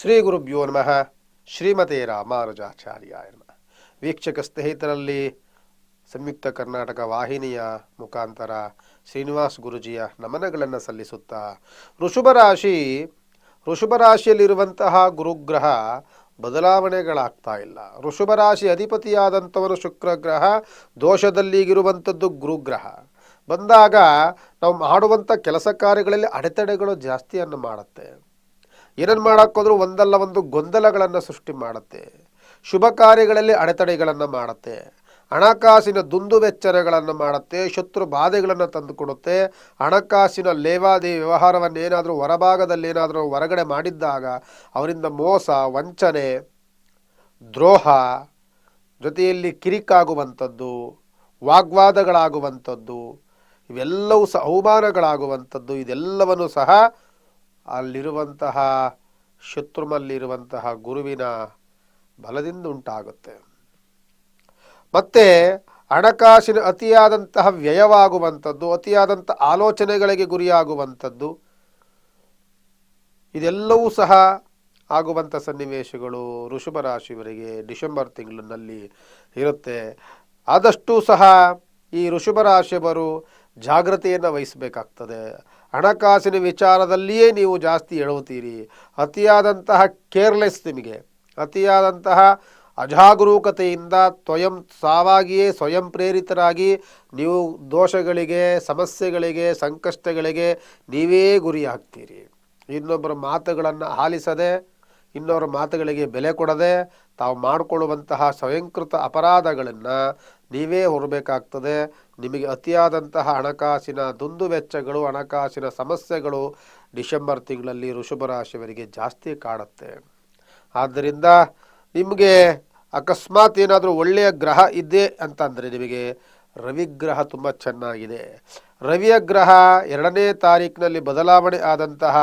ಶ್ರೀ ಗುರುಭ್ಯೋ ನಮಃ. ಶ್ರೀಮತೆ ರಾಮಾನುಜಾಚಾರ್ಯ ವೀಕ್ಷಕ ಸ್ನೇಹಿತರಲ್ಲಿ ಸಂಯುಕ್ತ ಕರ್ನಾಟಕ ವಾಹಿನಿಯ ಮುಖಾಂತರ ಶ್ರೀನಿವಾಸ್ ಗುರುಜಿಯ ನಮನಗಳನ್ನು ಸಲ್ಲಿಸುತ್ತಾ ಋಷಭ ರಾಶಿ. ಋಷಭ ರಾಶಿಯಲ್ಲಿರುವಂತಹ ಗುರುಗ್ರಹ ಬದಲಾವಣೆಗಳಾಗ್ತಾ ಇಲ್ಲ. ಋಷಭ ರಾಶಿ ಅಧಿಪತಿಯಾದಂಥವನು ಶುಕ್ರ ಗ್ರಹ, ದೋಷದಲ್ಲಿಗಿರುವಂಥದ್ದು ಗುರುಗ್ರಹ. ಬಂದಾಗ ನಾವು ಮಾಡುವಂಥ ಕೆಲಸ ಕಾರ್ಯಗಳಲ್ಲಿ ಅಡೆತಡೆಗಳು ಜಾಸ್ತಿಯನ್ನು ಮಾಡುತ್ತೆ. ಏನನ್ನು ಮಾಡೋಕ್ಕೋದ್ರೂ ಒಂದಲ್ಲ ಒಂದು ಗೊಂದಲಗಳನ್ನು ಸೃಷ್ಟಿ ಮಾಡುತ್ತೆ. ಶುಭ ಕಾರ್ಯಗಳಲ್ಲಿ ಅಡೆತಡೆಗಳನ್ನು ಮಾಡುತ್ತೆ. ಹಣಕಾಸಿನ ದುಂದುವೆಚ್ಚರಗಳನ್ನು ಮಾಡುತ್ತೆ. ಶತ್ರು ಬಾಧೆಗಳನ್ನು ತಂದುಕೊಡುತ್ತೆ. ಹಣಕಾಸಿನ ಲೇವಾದಿ ವ್ಯವಹಾರವನ್ನು ಏನಾದರೂ ಹೊರಭಾಗದಲ್ಲಿ ಏನಾದರೂ ಹೊರಗಡೆ ಮಾಡಿದ್ದಾಗ ಅವರಿಂದ ಮೋಸ, ವಂಚನೆ, ದ್ರೋಹ ಜೊತೆಯಲ್ಲಿ ಕಿರಿಕಾಗುವಂಥದ್ದು, ವಾಗ್ವಾದಗಳಾಗುವಂಥದ್ದು, ಇವೆಲ್ಲವೂ ಸಹ ಅವಮಾನಗಳಾಗುವಂಥದ್ದು, ಇದೆಲ್ಲವನ್ನು ಸಹ ಅಲ್ಲಿರುವಂತಹ ಶತ್ರುಮಲ್ಲಿರುವಂತಹ ಗುರುವಿನ ಬಲದಿಂದ ಉಂಟಾಗುತ್ತೆ ಮತ್ತೆ ಹಣಕಾಸಿನ ಅತಿಯಾದಂತಹ ವ್ಯಯವಾಗುವಂಥದ್ದು, ಅತಿಯಾದಂಥ ಆಲೋಚನೆಗಳಿಗೆ ಗುರಿಯಾಗುವಂಥದ್ದು, ಇದೆಲ್ಲವೂ ಸಹ ಆಗುವಂಥ ಸನ್ನಿವೇಶಗಳು ಋಷಭ ರಾಶಿಯವರಿಗೆ ಡಿಸೆಂಬರ್ ತಿಂಗಳಿನಲ್ಲಿ ಇರುತ್ತೆ. ಆದಷ್ಟು ಸಹ ಈ ಋಷಭ ರಾಶಿಯವರು ಜಾಗ್ರತೆಯನ್ನು ವಹಿಸಬೇಕಾಗ್ತದೆ. ಹಣಕಾಸಿನ ವಿಚಾರದಲ್ಲಿಯೇ ನೀವು ಜಾಸ್ತಿ ಎಳುತ್ತೀರಿ ಅತಿಯಾದಂತಹ ಕೇರ್ಲೆಸ್ ನಿಮಗೆ. ಅತಿಯಾದಂತಹ ಅಜಾಗರೂಕತೆಯಿಂದ ಸ್ವಯಂ ಸಾವಾಗಿಯೇ ಸ್ವಯಂ ಪ್ರೇರಿತರಾಗಿ ನೀವು ದೋಷಗಳಿಗೆ, ಸಮಸ್ಯೆಗಳಿಗೆ, ಸಂಕಷ್ಟಗಳಿಗೆ ನೀವೇ ಗುರಿಯಾಗ್ತೀರಿ. ಇನ್ನೊಬ್ಬರ ಮಾತುಗಳನ್ನು ಆಲಿಸದೆ ಇನ್ನೊಬ್ಬರ ಮಾತುಗಳಿಗೆ ಬೆಲೆ ಕೊಡದೆ ತಾವು ಮಾಡಿಕೊಳ್ಳುವಂತಹ ಸ್ವಯಂಕೃತ ಅಪರಾಧಗಳನ್ನು ನೀವೇ ಹೊರಬೇಕಾಗ್ತದೆ. ನಿಮಗೆ ಅತಿಯಾದಂತಹ ಹಣಕಾಸಿನ ದುಂದು ವೆಚ್ಚಗಳು ಹಣಕಾಸಿನ ಸಮಸ್ಯೆಗಳು ಡಿಸೆಂಬರ್ ತಿಂಗಳಲ್ಲಿ ಋಷಭ ರಾಶಿಯವರಿಗೆ ಜಾಸ್ತಿ ಕಾಡುತ್ತೆ ಆದ್ದರಿಂದ ನಿಮಗೆ ಅಕಸ್ಮಾತ್ ಏನಾದರೂ ಒಳ್ಳೆಯ ಗ್ರಹ ಇದೆ ಅಂತಂದರೆ ನಿಮಗೆ ರವಿಗ್ರಹ ತುಂಬ ಚೆನ್ನಾಗಿದೆ. ರವಿಯ ಗ್ರಹ ಎರಡನೇ ತಾರೀಕಿನಲ್ಲಿ ಬದಲಾವಣೆ ಆದಂತಹ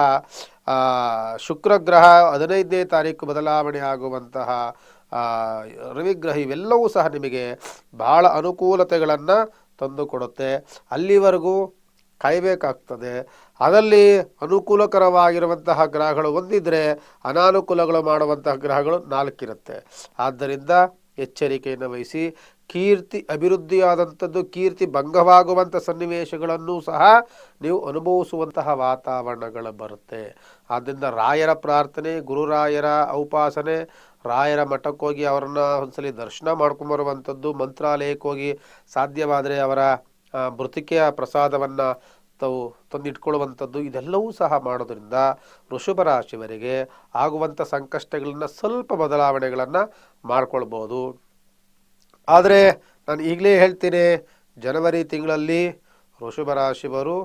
ಶುಕ್ರಗ್ರಹ ಶುಕ್ರ ಗ್ರಹ ಹದಿನೈದನೇ ತಾರೀಕು ಬದಲಾವಣೆ ಆಗುವಂತಹ ರವಿಗ್ರಹ ಇವೆಲ್ಲವೂ ಸಹ ನಿಮಗೆ ಬಹಳ ಅನುಕೂಲತೆಗಳನ್ನು ತಂದುಕೊಡುತ್ತೆ. ಅಲ್ಲಿವರೆಗೂ ಕಾಯಬೇಕಾಗ್ತದೆ. ಅದರಲ್ಲಿ ಅನುಕೂಲಕರವಾಗಿರುವಂತಹ ಗ್ರಹಗಳು ಒಂದಿದ್ರೆ ಅನಾನುಕೂಲಗಳು ಮಾಡುವಂತಹ ಗ್ರಹಗಳು ನಾಲ್ಕಿರುತ್ತೆ. ಆದ್ದರಿಂದ ಎಚ್ಚರಿಕೆಯನ್ನು ವಹಿಸಿ ಕೀರ್ತಿ ಅಭಿವೃದ್ಧಿಯಾದಂಥದ್ದು, ಕೀರ್ತಿ ಭಂಗವಾಗುವಂಥ ಸನ್ನಿವೇಶಗಳನ್ನು ಸಹ ನೀವು ಅನುಭವಿಸುವಂತಹ ವಾತಾವರಣಗಳು ಬರುತ್ತೆ. ಆದ್ದರಿಂದ ರಾಯರ ಪ್ರಾರ್ಥನೆ, ಗುರುರಾಯರ ಔಪಾಸನೆ, ರಾಯರ ಮಠಕ್ಕೆ ಹೋಗಿ ಅವರನ್ನ ಒಂದ್ಸಲಿ ದರ್ಶನ ಮಾಡ್ಕೊಂಬರುವಂಥದ್ದು ಮಂತ್ರಾಲಯಕ್ಕೆ ಹೋಗಿ ಸಾಧ್ಯವಾದರೆ ಅವರ ಮೃತಿಕೆಯ ಪ್ರಸಾದವನ್ನು ತಾವು ತಂದಿಟ್ಕೊಳ್ಳುವಂಥದ್ದು ಇದೆಲ್ಲವೂ ಸಹ ಮಾಡೋದರಿಂದ ವೃಷಭ ರಾಶಿಯವರಿಗೆ ಆಗುವಂಥ ಸಂಕಷ್ಟಗಳನ್ನು ಸ್ವಲ್ಪ ಬದಲಾವಣೆಗಳನ್ನು ಮಾಡ್ಕೊಳ್ಬೋದು. ಆದರೆ ನಾನು ಈಗಲೇ ಹೇಳ್ತೀನಿ, ಜನವರಿ ತಿಂಗಳಲ್ಲಿ ವೃಷಭ ರಾಶಿವರು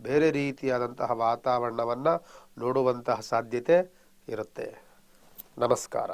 ಬೇರೆ ರೀತಿಯಾದಂತಹ ವಾತಾವರಣವನ್ನು ನೋಡುವಂತಹ ಸಾಧ್ಯತೆ ಇರುತ್ತೆ. ನಮಸ್ಕಾರ.